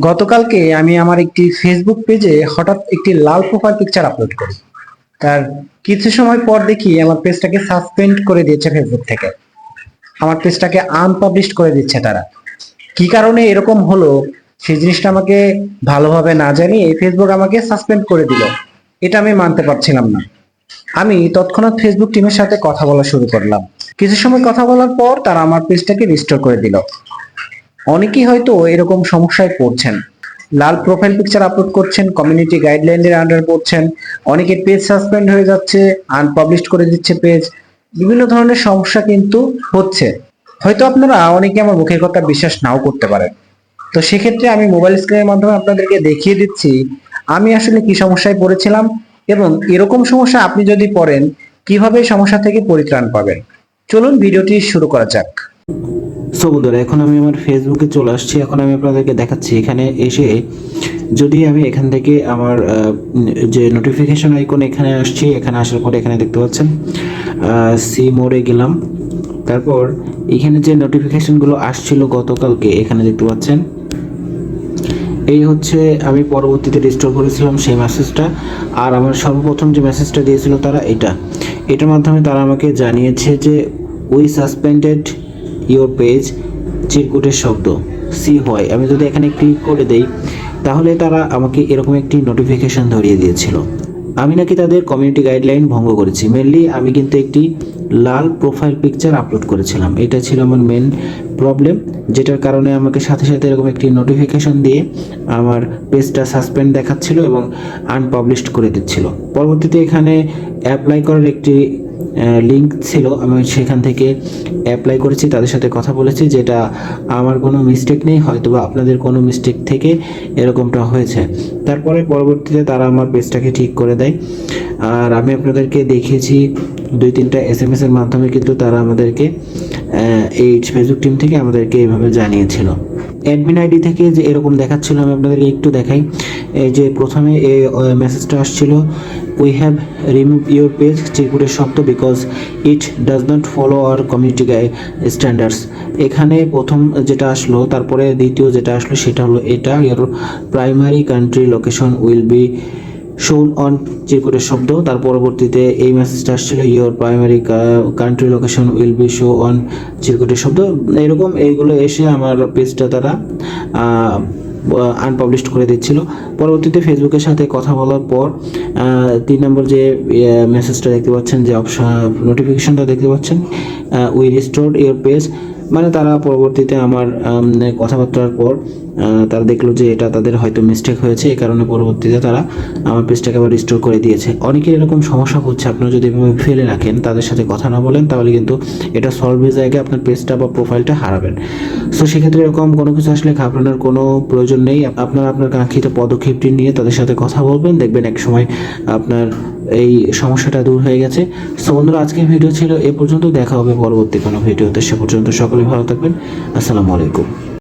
গতকালকে আমি আমার একটি ফেসবুক পেজে হঠাৎ একটি লাল প্রোফাইল পিকচার আপলোড করি। তার কিছু সময় পর দেখি আমার পেজটাকে সাসপেন্ড করে দিয়েছে ফেসবুক থেকে। আমার পেজটাকে আনপাবলিশ করে দিচ্ছে তারা। কি কারণে এরকম হলো সেই জিনিসটা আমাকে ভালোভাবে না জানিয়ে ফেসবুক আমাকে সাসপেন্ড করে দিল। এটা আমি মানতে পারছিলাম না। আমি তৎক্ষণাৎ ফেসবুক টিমের সাথে কথা বলা শুরু করলাম। কিছু সময় কথা বলার পর তারা আমার পেজটাকে রিস্টোর করে দিল। অনেকেই হয়তো এরকম সমস্যায় পড়ছেন। লাল প্রোফাইল পিকচার আপলোড করছেন কমিউনিটি গাইডলাইনের আন্ডার পড়ছেন, অনেকের পেজ সাসপেন্ড হয়ে যাচ্ছে আনপাবলিশ করে দিচ্ছে পেজ বিভিন্ন ধরনের সমস্যা কিন্তু হচ্ছে। হয়তো আপনারা অনেকে আমার মুখের কথা বিশ্বাস নাও করতে পারেন। তো সেক্ষেত্রে আমি মোবাইল স্ক্রিনের মাধ্যমে আপনাদেরকে দেখিয়ে দিচ্ছি, আমি আসলে কি সমস্যায় পড়েছিলাম এবং এরকম সমস্যা আপনি যদি পড়েন, কীভাবে সমস্যা থেকে পরিত্রাণ পাবেন? চলুন ভিডিওটি শুরু করা যাক। সো বন্ধুরা, এখন আমি আমার ফেসবুকে চলে আসছি। এখন আমি আপনাদেরকে দেখাচ্ছি, এখানে এসে যদি আমি এখান থেকে আমার যে নোটিফিকেশন আইকন এখানে আসছি, এখানে আসার পরে এখানে দেখতে পাচ্ছেন সি মোড়ে গেলাম। তারপর এখানে যে নোটিফিকেশনগুলো আসছিল গতকালকে, এখানে দেখতে পাচ্ছেন। এই হচ্ছে আমি পরবর্তীতে রিস্টোর করেছিলাম সেই মেসেজটা আর আমার সর্বপ্রথম যে মেসেজটা দিয়েছিল তারা এটা। এটার মাধ্যমে তারা আমাকে জানিয়েছে যে উই সাসপেন্ডেড ইওর পেজ চিরকুটের শব্দ, সি হয়। আমি যদি এখানে ক্লিক করে দেই, তাহলে তারা আমাকে এরকম একটি নোটিফিকেশন ধরিয়ে দিয়েছিল। আমি নাকি তাদের কমিউনিটি গাইডলাইন ভঙ্গ করেছি। মেনলি আমি কিন্তু একটি লাল প্রোফাইল পিকচার আপলোড করেছিলাম। এটা ছিল আমার মেন প্রবলেম যেটার কারণে আমাকে সাথে সাথে এরকম একটি নোটিফিকেশন দিয়ে আমার পেজটা সাসপেন্ড দেখাচ্ছিল এবং আনপাবলিশড করে দিচ্ছিল। পরবর্তীতে এখানে অ্যাপ্লাই করার একটি লিঙ্ক ছিল, আমি সেখান থেকে অ্যাপ্লাই করেছি, তাদের সাথে কথা বলেছি, যেটা আমার কোনো মিস্টেক নেই হয়তো বা আপনাদের কোনো মিস্টেক থেকে এরকমটা হয়েছে। তারপরে পরবর্তীতে তারা আমার পেজটাকে ঠিক করে দেয়। আর আমি আপনাদেরকে দেখিয়েছি, দুই তিনটা এস এম এসের মাধ্যমে কিন্তু তারা আমাদেরকে আহ, এই ফেসবুক টিম থেকে আমাদেরকে এইভাবে জানিয়েছিল। অ্যাডমিন আইডি থেকে যে এরকম দেখাচ্ছিল আমি আপনাদেরকে একটু দেখাই। এই যে প্রথমে এই মেসেজটা আসছিল we have remove your page চিরকুটের শব্দ because it does not follow our community standards এখানে প্রথম যেটা আসলো তারপরে দ্বিতীয় যেটা আসলো সেটা হলো এটা। Your primary country location will be shown on চিরকুটের শব্দ, তার পরবর্তীতে এই মেসেজটা আসছিল your primary country location will be show on চিরকুটের শব্দ। এরকম এইগুলো এসে আমার পেজটা তারা আনপাবলিশড করে দিচ্ছিল। পরবর্তীতে ফেসবুকের সাথে কথা বলার পর তিন নম্বর যে মেসেজটা দেখতে পাচ্ছেন, যে অপশন নোটিফিকেশনটা দেখতে পাচ্ছেন উই রিস্টোর ইওর পেজ মানে তারা পরবর্তীতে আমার কথাবার্তার পর তারা দেখল যে এটা তাদের হয়তো মিস্টেক হয়েছে এই কারণে পরবর্তীতে তারা আমার পেজটাকে আবার রিস্টোর করে দিয়েছে। অনেকের এরকম সমস্যা হচ্ছে, আপনারা যদি এভাবে ফেলে রাখেন, তাদের সাথে কথা না বলেন, তাহলে কিন্তু এটা সলভের জায়গায় আপনার পেজটা বা প্রোফাইলটা হারাবেন। সো সেক্ষেত্রে এরকম কোনো কিছু আসলে ঘাবড়ানোর কোনো প্রয়োজন নেই। আপনার আপনার কাঙ্ক্ষিত পদক্ষেপটি নিয়ে তাদের সাথে কথা বলবেন, দেখবেন এক সময় আপনার এই সমস্যাটা দূর হয়ে গেছে। সো বন্ধুরা, আজকের ভিডিও ছিল এ পর্যন্ত। দেখা হবে পরবর্তী কোনো ভিডিওতে সে পর্যন্ত সকলে ভালো থাকবেন। আসসালামু আলাইকুম।